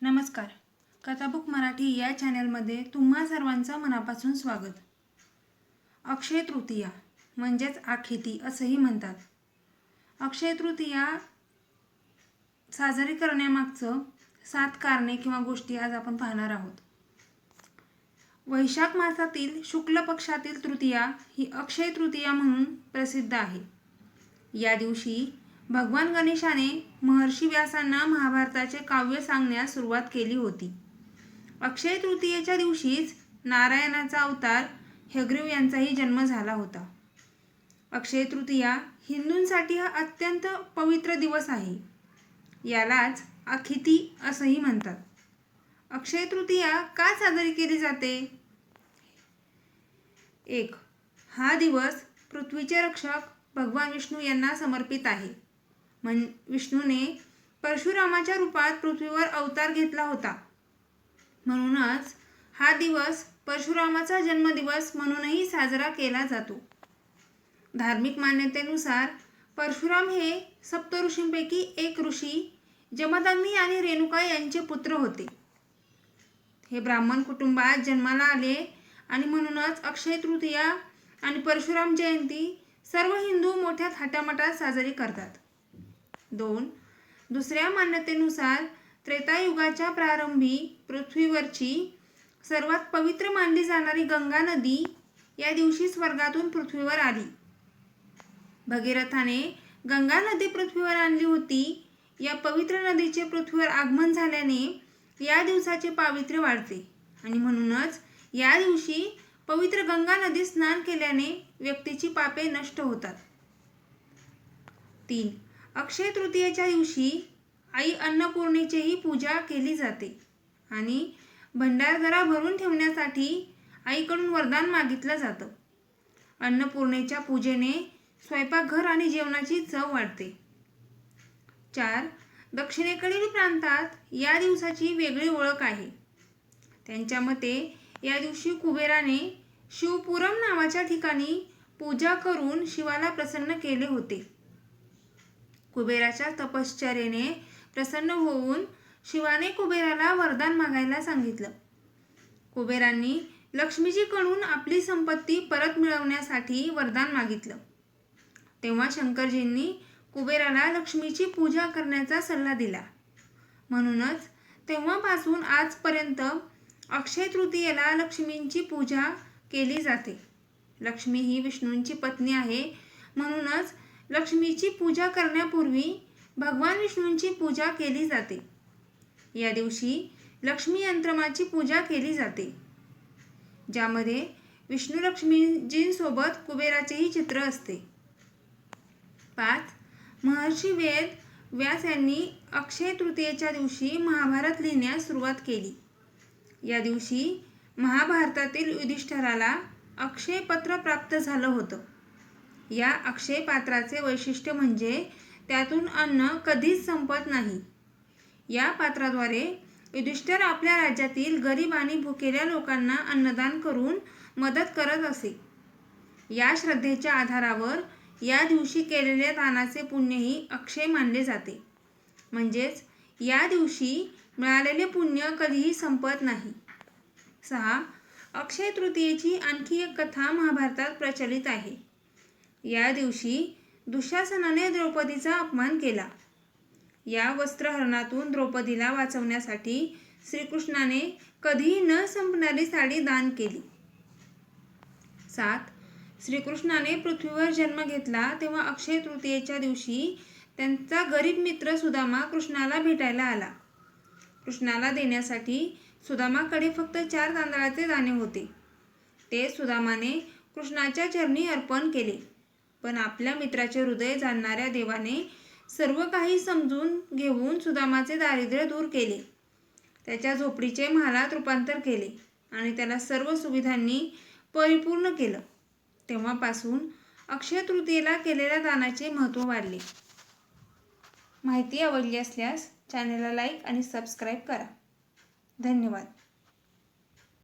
नमस्कार. कथाबुक मराठी या चॅनलमध्ये तुम्हा सर्वांचं मनापासून स्वागत. अक्षय तृतीया म्हणजेच आखिती असंही म्हणतात. अक्षय तृतीया साजरी करण्यामागचं सात कारणे किंवा गोष्टी आज आपण पाहणार आहोत. वैशाख मासातील शुक्ल पक्षातील तृतीया ही अक्षय तृतीया म्हणून प्रसिद्ध आहे. या दिवशी भगवान गणेशाने महर्षी व्यासांना महाभारताचे काव्य सांगण्यास सुरुवात केली होती. अक्षय तृतीयेच्या दिवशीच नारायणाचा अवतार हेग्रीव यांचाही जन्म झाला होता. अक्षय तृतीया हिंदूंसाठी हा अत्यंत पवित्र दिवस आहे. यालाच अखिती असंही म्हणतात. अक्षय तृतीया का साजरी केली जाते? एक हा दिवस पृथ्वीचे रक्षक भगवान विष्णू यांना समर्पित आहे. म्हण विष्णूने परशुरामाच्या रूपात पृथ्वीवर अवतार घेतला होता. म्हणूनच हा दिवस परशुरामाचा जन्मदिवस म्हणूनही साजरा केला जातो. धार्मिक मान्यतेनुसार परशुराम हे सप्तऋषींपैकी एक ऋषी जमदग्नी आणि रेणुका यांचे पुत्र होते. हे ब्राह्मण कुटुंबात जन्माला आले आणि म्हणूनच अक्षय तृतीया आणि परशुराम जयंती सर्व हिंदू मोठ्या थाटामाटात साजरी करतात. दोन. दुसऱ्या मान्यतेनुसार त्रेतायुगाच्या प्रारंभी पृथ्वीवरची सर्वात पवित्र मानली जाणारी गंगा नदी या दिवशी स्वर्गातून पृथ्वीवर आली. भगीरथाने गंगा नदी पृथ्वीवर आणली होती. या पवित्र नदीचे पृथ्वीवर आगमन झाल्याने या दिवसाचे पावित्र्य वाढते. आणि म्हणूनच या दिवशी पवित्र गंगा नदीत स्नान केल्याने व्यक्तीची पापे नष्ट होतात. तीन. अक्षय तृतीयेच्या दिवशी आई अन्नपूर्णेचीही पूजा केली जाते आणि भंडारदरा भरून ठेवण्यासाठी आईकडून वरदान मागितलं जातं. अन्नपूर्णेच्या पूजेने स्वयंपाकघर आणि जेवणाची चव वाढते. चार दक्षिणेकडील प्रांतात या दिवसाची वेगळी ओळख आहे. त्यांच्या मते या दिवशी कुबेराने शिवपुरम नावाच्या ठिकाणी पूजा करून शिवाला प्रसन्न केले होते. कुबेराच्या तपश्चर्येने प्रसन्न होऊन शिवाने कुबेराला वरदान मागायला सांगितलं. कुबेरांनी लक्ष्मीजीकडून आपली संपत्ती परत मिळवण्यासाठी वरदान मागितलं. तेव्हा शंकरजींनी कुबेराला लक्ष्मीची पूजा करण्याचा सल्ला दिला. म्हणूनच तेव्हापासून आजपर्यंत अक्षय तृतीयेला लक्ष्मींची पूजा केली जाते. लक्ष्मी ही विष्णूंची पत्नी आहे. म्हणूनच लक्ष्मीची पूजा करण्यापूर्वी भगवान विष्णूंची पूजा केली जाते. या दिवशी लक्ष्मी यंत्रमाची पूजा केली जाते. ज्यामध्ये विष्णू लक्ष्मीजींसोबत कुबेराचेही चित्र असते. पाच. महर्षी वेद व्यास यांनी अक्षय तृतीयेच्या दिवशी महाभारत लिहिण्यास सुरुवात केली. या दिवशी महाभारतातील युधिष्ठराला अक्षय पत्र प्राप्त झालं होतं. या अक्षय पात्राचे वैशिष्ट्य म्हणजे त्यातून अन्न कधीच संपत नाही. या पात्राद्वारे युधिष्ठर आपल्या राज्यातील गरीब आणि भुकेल्या लोकांना अन्नदान करून मदत करत असे. या श्रद्धेच्या आधारावर या दिवशी केलेल्या दानाचे पुण्यही अक्षय मानले जाते. म्हणजेच या दिवशी मिळालेले पुण्य कधीही संपत नाही. सहा अक्षय तृतीयेची आणखी एक कथा महाभारतात प्रचलित आहे. या दिवशी दुःशासनाने द्रौपदीचा अपमान केला. या वस्त्रहरणातून द्रौपदीला वाचवण्यासाठी श्रीकृष्णाने कधीही न संपणारी साडी दान केली. सात. श्रीकृष्णाने पृथ्वीवर जन्म घेतला तेव्हा अक्षय तृतीयेच्या दिवशी त्यांचा गरीब मित्र सुदामा कृष्णाला भेटायला आला. कृष्णाला देण्यासाठी सुदामाकडे फक्त चार तांदळाचे दाणे होते. ते सुदामाने कृष्णाच्या चरणी अर्पण केले. पण आपल्या मित्राचे हृदय जाणणाऱ्या देवाने सर्व काही समजून घेऊन सुदामाचे दारिद्र्य दूर केले. त्याच्या झोपडीचे महालात रूपांतर केले आणि त्याला सर्व सुविधांनी परिपूर्ण केलं. तेव्हापासून अक्षय तृतीयेला केलेल्या दानाचे महत्त्व वाढले. माहिती आवडली असल्यास चॅनलला लाईक आणि सबस्क्राईब करा. धन्यवाद.